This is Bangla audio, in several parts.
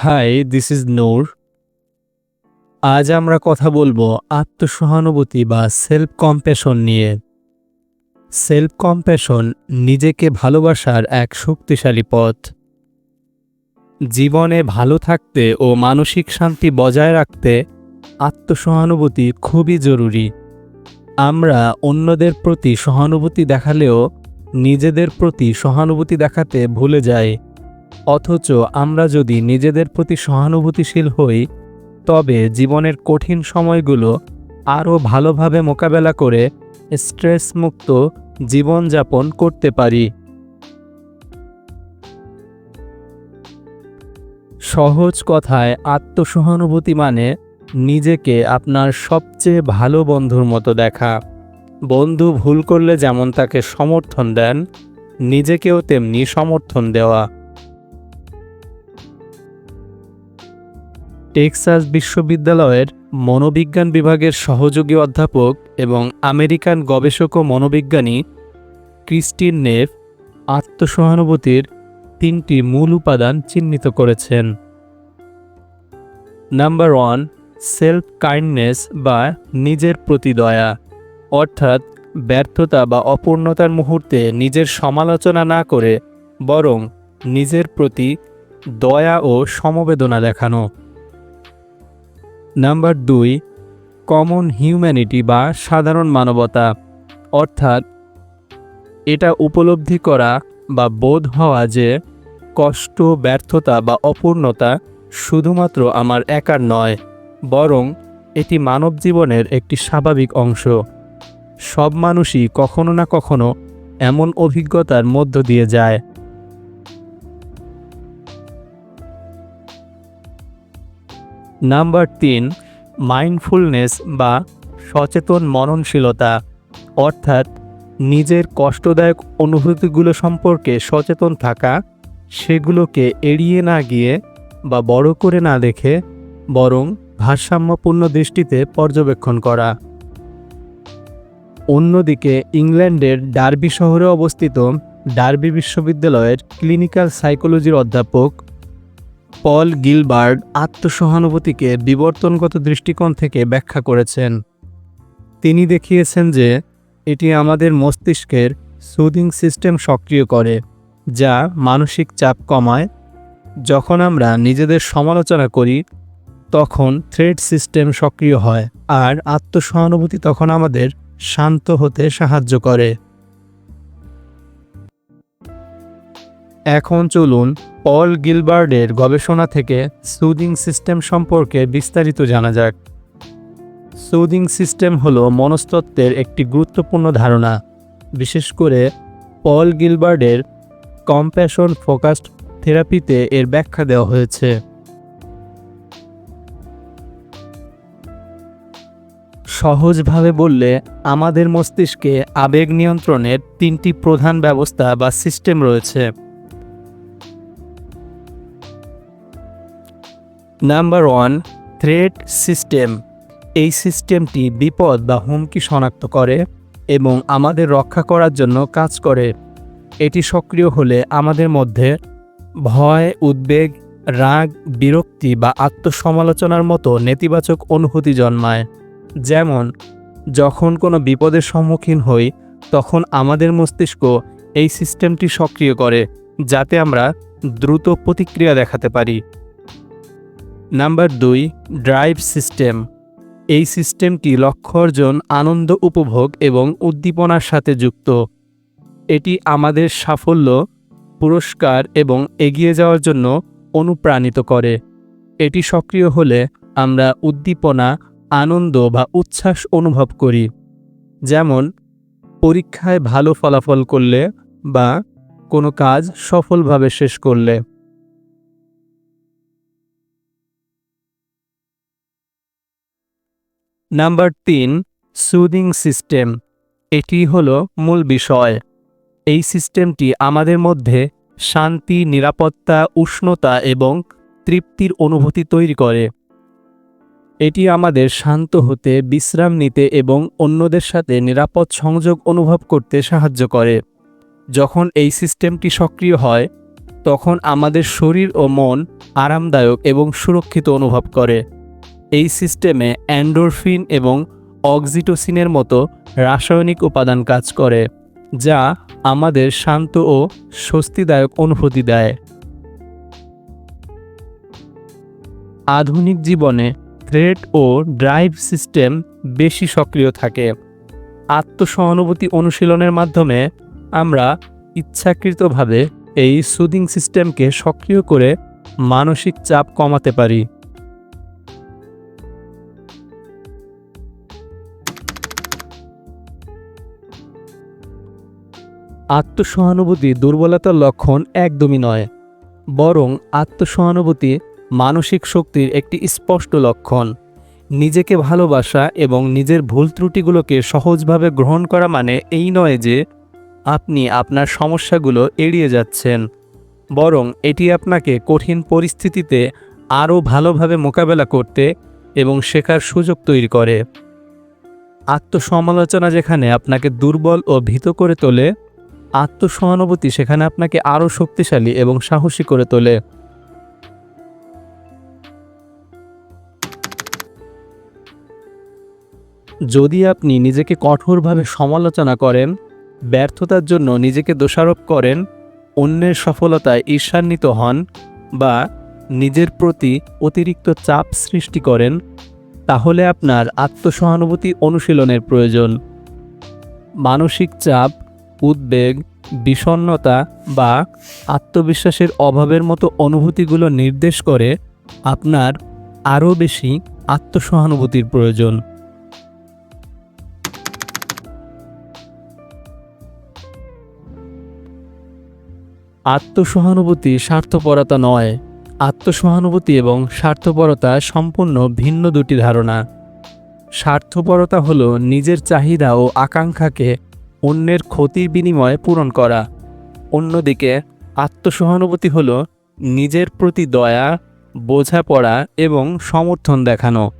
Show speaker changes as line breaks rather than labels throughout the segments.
হাই, দিস ইজ নূর। আজ আমরা কথা বলব আত্মসহানুভূতি বা সেলফ কম্প্যাশন নিয়ে। সেলফ কম্প্যাশন নিজেকে ভালোবাসার এক শক্তিশালী পথ। জীবনে ভালো থাকতে ও মানসিক শান্তি বজায় রাখতে আত্মসহানুভূতি খুবই জরুরি। আমরা অন্যদের প্রতি সহানুভূতি দেখালেও নিজেদের প্রতি সহানুভূতি দেখাতে ভুলে যাই। অথচ আমরা যদি নিজেদের প্রতি সহানুভূতিশীল হই, তবে জীবনের কঠিন সময়গুলো আরও ভালোভাবে মোকাবেলা করে স্ট্রেস মুক্ত জীবনযাপন করতে পারি। সহজ কথায়, আত্মসহানুভূতি মানে নিজেকে আপনার সবচেয়ে ভালো বন্ধুর মতো দেখা। বন্ধু ভুল করলে যেমন তাকে সমর্থন দেন, নিজেকেও তেমনি সমর্থন দেওয়া। টেক্সাস বিশ্ববিদ্যালয়ের মনোবিজ্ঞান বিভাগের সহযোগী অধ্যাপক এবং আমেরিকান গবেষক ও মনোবিজ্ঞানী ক্রিস্টিন নেফ আত্মসহানুভূতির তিনটি মূল উপাদান চিহ্নিত করেছেন। নাম্বার ওয়ান সেলফ কাইন্ডনেস বা নিজের প্রতি দয়া, অর্থাৎ ব্যর্থতা বা অপূর্ণতার মুহূর্তে নিজের সমালোচনা না করে বরং নিজের প্রতি দয়া ও সমবেদনা দেখানো। নাম্বার দুই, কমন হিউম্যানিটি বা সাধারণ মানবতা। অর্থাৎ, এটা উপলব্ধি করা বা বোধ হওয়া যে কষ্ট, ব্যর্থতা বা অপূর্ণতা শুধুমাত্র আমার একার নয়, বরং এটি মানব জীবনের একটি স্বাভাবিক অংশ। সব মানুষই কখনো না কখনো এমন অভিজ্ঞতার মধ্য দিয়ে যায়। নাম্বার তিন মাইন্ডফুলনেস বা সচেতন মননশীলতা, অর্থাৎ নিজের কষ্টদায়ক অনুভূতিগুলো সম্পর্কে সচেতন থাকা, সেগুলোকে এড়িয়ে না গিয়ে বা বড় করে না দেখে বরং ভারসাম্যপূর্ণ দৃষ্টিতে পর্যবেক্ষণ করা। অন্যদিকে ইংল্যান্ডের ডার্বি শহরে অবস্থিত ডার্বি বিশ্ববিদ্যালয়ের ক্লিনিক্যাল সাইকোলজির অধ্যাপক পল গিলবার্ড আত্মসহানুভূতিকে বিবর্তনগত দৃষ্টিকোণ থেকে ব্যাখ্যা করেছেন। তিনি দেখিয়েছেন যে, এটি আমাদের মস্তিষ্কের সুদিং সিস্টেম সক্রিয় করে, যা মানসিক চাপ কমায়। যখন আমরা নিজেদের সমালোচনা করি, তখন থ্রেড সিস্টেম সক্রিয় হয়, আর আত্মসহানুভূতি তখন আমাদের শান্ত হতে সাহায্য করে। এখন চলুন পল গিলবার্ডের গবেষণা থেকে সুদিং সিস্টেম সম্পর্কে বিস্তারিত জানা যাক। সুদিং সিস্টেম হল মনস্তত্ত্বের একটি গুরুত্বপূর্ণ ধারণা। বিশেষ করে পল গিলবার্ডের কম্প্যাশন ফোকাসড থেরাপিতে এর ব্যাখ্যা দেওয়া হয়েছে। সহজভাবে বললে, আমাদের মস্তিষ্কে আবেগ নিয়ন্ত্রণের তিনটি প্রধান ব্যবস্থা বা সিস্টেম রয়েছে। নাম্বার ওয়ান থ্রেড সিস্টেম এই সিস্টেমটি বিপদ বা হুমকি শনাক্ত করে এবং আমাদের রক্ষা করার জন্য কাজ করে। এটি সক্রিয় হলে আমাদের মধ্যে ভয়, উদ্বেগ, রাগ, বিরক্তি বা আত্মসমালোচনার মতো নেতিবাচক অনুভূতি জন্মায়। যেমন, যখন কোনো বিপদের সম্মুখীন হই, তখন আমাদের মস্তিষ্ক এই সিস্টেমটি সক্রিয় করে, যাতে আমরা দ্রুত প্রতিক্রিয়া দেখাতে পারি। নাম্বার দুই ড্রাইভ সিস্টেম এই সিস্টেমটি লক্ষ্য অর্জন, আনন্দ উপভোগ এবং উদ্দীপনার সাথে যুক্ত। এটি আমাদের সাফল্য, পুরস্কার এবং এগিয়ে যাওয়ার জন্য অনুপ্রাণিত করে। এটি সক্রিয় হলে আমরা উদ্দীপনা, আনন্দ বা উচ্ছ্বাস অনুভব করি। যেমন, পরীক্ষায় ভালো ফলাফল করলে বা কোনো কাজ সফলভাবে শেষ করলে। নাম্বার তিন সুদিং সিস্টেম এটি হলো মূল বিষয়। এই সিস্টেমটি আমাদের মধ্যে শান্তি, নিরাপত্তা, উষ্ণতা এবং তৃপ্তির অনুভূতি তৈরি করে। এটি আমাদের শান্ত হতে, বিশ্রাম নিতে এবং অন্যদের সাথে নিরাপদ সংযোগ অনুভব করতে সাহায্য করে। যখন এই সিস্টেমটি সক্রিয় হয়, তখন আমাদের শরীর ও মন আরামদায়ক এবং সুরক্ষিত অনুভব করে। এই সিস্টেমে অ্যান্ডোরফিন এবং অক্সিটোসিনের মতো রাসায়নিক উপাদান কাজ করে, যা আমাদের শান্ত ও স্বস্তিদায়ক অনুভূতি দেয়। আধুনিক জীবনে থ্রেড ও ড্রাইভ সিস্টেম বেশি সক্রিয় থাকে। আত্মসহানুভূতি অনুশীলনের মাধ্যমে আমরা ইচ্ছাকৃতভাবে এই সুদিং সিস্টেমকে সক্রিয় করে মানসিক চাপ কমাতে পারি। আত্মসহানুভূতি দুর্বলতার লক্ষণ একদমই নয়, বরং আত্মসহানুভূতি মানসিক শক্তির একটি স্পষ্ট লক্ষণ। নিজেকে ভালোবাসা এবং নিজের ভুল ত্রুটিগুলোকে সহজভাবে গ্রহণ করা মানে এই নয় যে আপনি আপনার সমস্যাগুলো এড়িয়ে যাচ্ছেন, বরং এটি আপনাকে কঠিন পরিস্থিতিতে আরও ভালোভাবে মোকাবেলা করতে এবং শেখার সুযোগ তৈরি করে। আত্মসমালোচনা যেখানে আপনাকে দুর্বল ও ভীত করে তোলে আত্মসহানুভূতি সেখানে আপনাকে আরও শক্তিশালী এবং সাহসী করে তোলে। যদি আপনি নিজেকে কঠোরভাবে সমালোচনা করেন, ব্যর্থতার জন্য নিজেকে দোষারোপ করেন, অন্যের সফলতায় ঈর্ষান্বিত হন বা নিজের প্রতি অতিরিক্ত চাপ সৃষ্টি করেন, তাহলে আপনার আত্মসহানুভূতি অনুশীলনের প্রয়োজন। মানসিক চাপ উদ্বেগ, বিষণ্ণতা বা আত্মবিশ্বাসের অভাবের মতো অনুভূতিগুলো নির্দেশ করে আপনার আরও বেশি আত্মসহানুভূতির প্রয়োজন। আত্মসহানুভূতি স্বার্থপরতা নয়। আত্মসহানুভূতি এবং স্বার্থপরতা সম্পূর্ণ ভিন্ন দুটি ধারণা। স্বার্থপরতা হলো নিজের চাহিদা ও আকাঙ্ক্ষাকে অন্যের ক্ষতির বিনিময়ে পূরণ করা। অন্যদিকে, আত্মসহানুভূতি হলো নিজের প্রতি দয়া, বোঝাপড়া এবং সমর্থন দেখানো।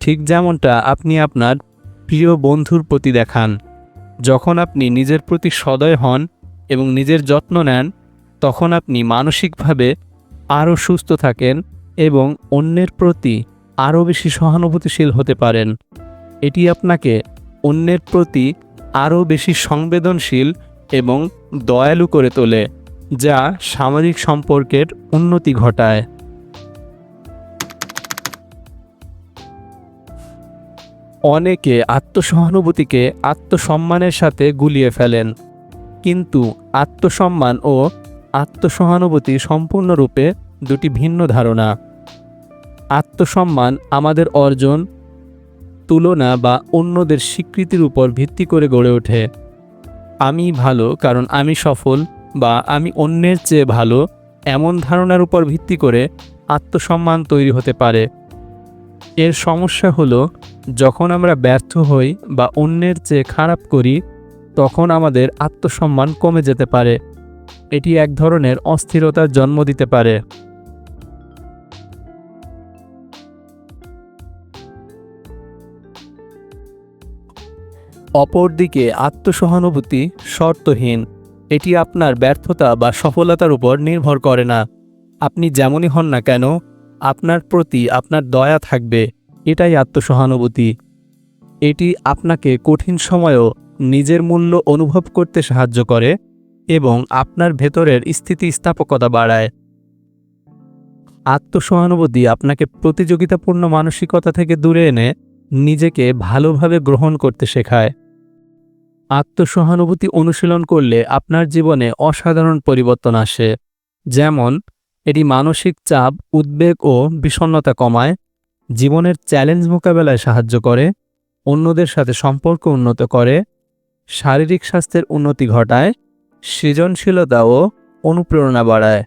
ঠিক যেমনটা আপনি আপনার প্রিয় বন্ধুর প্রতি দেখান। যখন আপনি নিজের প্রতি সদয় হন এবং নিজের যত্ন নেন, তখন আপনি মানসিকভাবে আরও সুস্থ থাকেন এবং অন্যের প্রতি আরও বেশি সহানুভূতিশীল হতে পারেন। এটি আপনাকে অন্যের প্রতি আরও বেশি সংবেদনশীল এবং দয়ালু করে তোলে, যা সামাজিক সম্পর্কের উন্নতি ঘটায়। অনেকে আত্মসহানুভূতিকে আত্মসম্মানের সাথে গুলিয়ে ফেলেন, কিন্তু আত্মসম্মান ও আত্মসহানুভূতি সম্পূর্ণরূপে দুটি ভিন্ন ধারণা। আত্মসম্মান আমাদের অর্জন তুলনা বা অন্যদের স্বীকৃতির উপর ভিত্তি করে গড়ে ওঠে। আমি ভালো কারণ আমি সফল বা আমি অন্যের চেয়ে ভালো এমন ধারণার উপর ভিত্তি করে আত্মসম্মান তৈরি হতে পারে। এর সমস্যা হলো, যখন আমরা ব্যর্থ হই বা অন্যের চেয়ে খারাপ করি, তখন আমাদের আত্মসম্মান কমে যেতে পারে। এটি এক ধরনের অস্থিরতার জন্ম দিতে পারে। অপরদিকে আত্মসহানুভূতি শর্তহীন। এটি আপনার ব্যর্থতা বা সফলতার উপর নির্ভর করে না। আপনি যেমনই হন না কেন, আপনার প্রতি আপনার দয়া থাকবে। এটাই আত্মসহানুভূতি। এটি আপনাকে কঠিন সময়েও নিজের মূল্য অনুভব করতে সাহায্য করে এবং আপনার ভেতরের স্থিতিস্থাপকতা বাড়ায়। আত্মসহানুভূতি আপনাকে প্রতিযোগিতাপূর্ণ মানসিকতা থেকে দূরে এনে নিজেকে ভালোভাবে গ্রহণ করতে শেখায়। আত্মসহানুভূতি অনুশীলন করলে আপনার জীবনে অসাধারণ পরিবর্তন আসে। যেমন, এটি মানসিক চাপ, উদ্বেগ ও বিষণ্ণতা কমায়, জীবনের চ্যালেঞ্জ মোকাবেলায় সাহায্য করে, অন্যদের সাথে সম্পর্ক উন্নত করে, শারীরিক স্বাস্থ্যের উন্নতি ঘটায়, সৃজনশীলতা ও অনুপ্রেরণা বাড়ায়।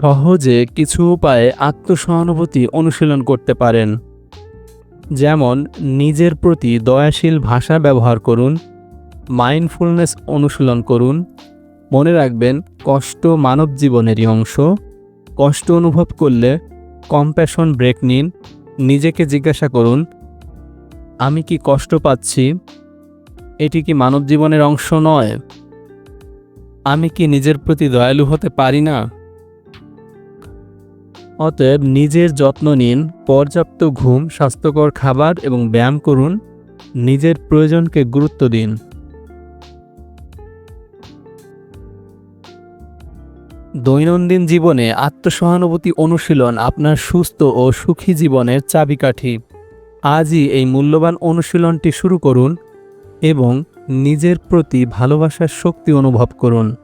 সহজে কিছু উপায়ে আত্মসহানুভূতি অনুশীলন করতে পারেন। যেমন, নিজের প্রতি দয়াশীল ভাষা ব্যবহার করুন মাইন্ডফুলনেস অনুশীলন করুন, মনে রাখবেন কষ্ট মানব জীবনেরই অংশ, কষ্ট অনুভব করলে কম্প্যাশন ব্রেক নিন, নিজেকে জিজ্ঞাসা করুন, আমি কি কষ্ট পাচ্ছি? এটি কি মানব জীবনের অংশ নয়? আমি কি নিজের প্রতি দয়ালু হতে পারি না? অতএব নিজের যত্ন নিন, পর্যাপ্ত ঘুম, স্বাস্থ্যকর খাবার এবং ব্যায়াম করুন, নিজের প্রয়োজনকে গুরুত্ব দিন। দৈনন্দিন জীবনে আত্মসহানুভূতি অনুশীলন আপনার সুস্থ ও সুখী জীবনের চাবিকাঠি। আজই এই মূল্যবান অনুশীলনটি শুরু করুন এবং নিজের প্রতি ভালোবাসার শক্তি অনুভব করুন।